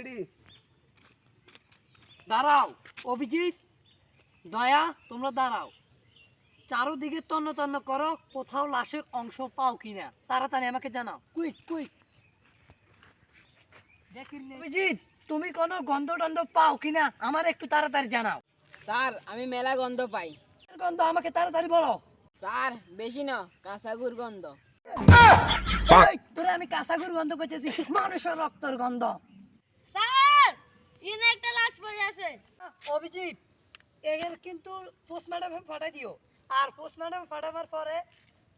এডি। দাঁড়াও অভিজিৎ দয়া তোমরা দাঁড়াও। চারোদিকে তন্ন তন্ন করো কোথাও লাশের অংশ পাও কিনা। তাড়াতাড়ি আমাকে জানাও। Quick quick. অভিজিৎ তুমি কোনো গন্ধ টন্ধ পাও কিনা? আমার একটু তাড়াতাড়ি জানাও। স্যার আমি মেলা গন্ধ পাই। গন্ধ আমাকে তাড়াতাড়ি বলো। স্যার বেশি না কাঁচাগুর গন্ধ। আমি কাঁচাগুর গন্ধ করতেছি মানুষের রক্তর গন্ধ। ইনে একটা লাশ পড়ে আছে। অভিজিৎ এর কিন্তু পোস্টম্যাডাম ফাটাই দিও। আর পোস্টম্যাডাম ফাটাবার পরে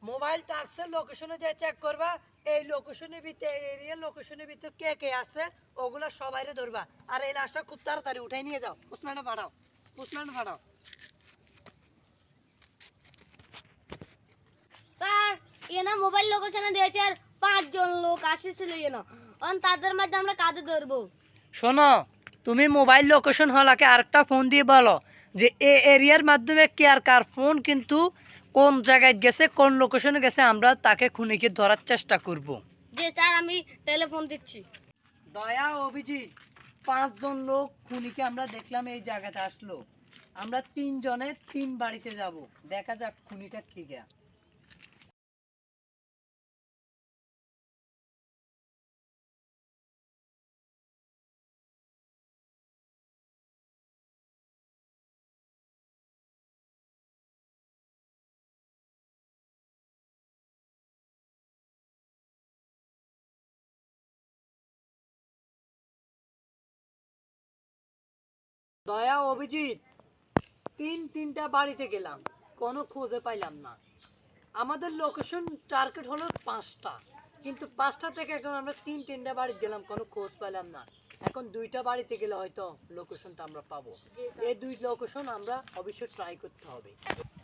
মোবাইল টাক্সের লোকেশনে যে চেক করবা এই লোকেশনের ভিতরে এরিয়া লোকেশনের ভিতরে কে কে আছে ওগুলো সবাইরে ধরবা। আর এই লাশটা খুব তাড়াতাড়ি উঠাই নিয়ে যাও। পোস্টম্যাডাম ফাটাও পোস্টম্যাডাম ফাটাও স্যার ইনা মোবাইল লোকেশনে দিয়েছে আর পাঁচজন লোক আসেছিল ইনো। অন তাদের মধ্যে আমরা কাঁধে ধরবো? শোনো তুমি মোবাইল লোকেশন হলাকে আরেকটা ফোন দিয়ে বলো যে এ এরিয়ার মাধ্যমে কে আর কার ফোন কিন্তু কোন জায়গায় গেছে কোন লোকেশনে গেছে আমরা তাকে খুনিকে ধরার চেষ্টা করব। যে স্যার আমি টেলিফোন দিচ্ছি। দয়া অভিজিৎ পাঁচজন লোক খুনিকে আমরা দেখলাম এই জায়গাতে আসলো। আমরা তিনজনে তিন বাড়িতে যাব। দেখা যাক খুনিটা কি গা দয়া অভিজিৎ তিন তিনটা বাড়িতে গেলাম কোনো খোঁজে পাইলাম না। আমাদের লোকেশন টার্গেট হলো পাঁচটা কিন্তু পাঁচটা থেকে এখন আমরা তিন তিনটা বাড়ি গেলাম কোনো খোঁজ পেলাম না। এখন দুইটা বাড়িতে গেলে হয়তো লোকেশনটা আমরা পাবো। এই দুই লোকেশন আমরা অবশ্যই ট্রাই করতে হবে।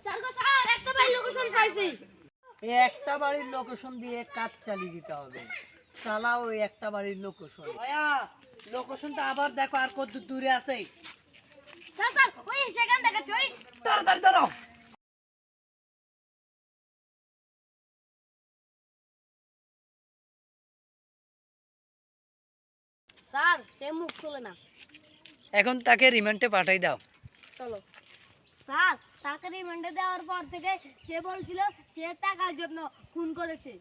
স্যার গো স্যার একটা ভাই লোকেশন পাইছি। এই একটা বাড়ির লোকেশন দিয়ে কাজ চালিয়ে দিতে হবে। চালাও ওই একটা বাড়ির লোকেশন লোকেশনটা আবার দেখো আর কত দূরে আছে। স্যার স্যার ওই সেখান থেকে চই। তাড়াতাড়ি ধরো স্যার সে মুখ না। এখন তাকে রিমান্ডে পাঠাই দাও। চলো। স্যার তাকে রিমান্ডে দেওয়ার পর থেকে সে বলছিল সে টাকার জন্য খুন করেছে।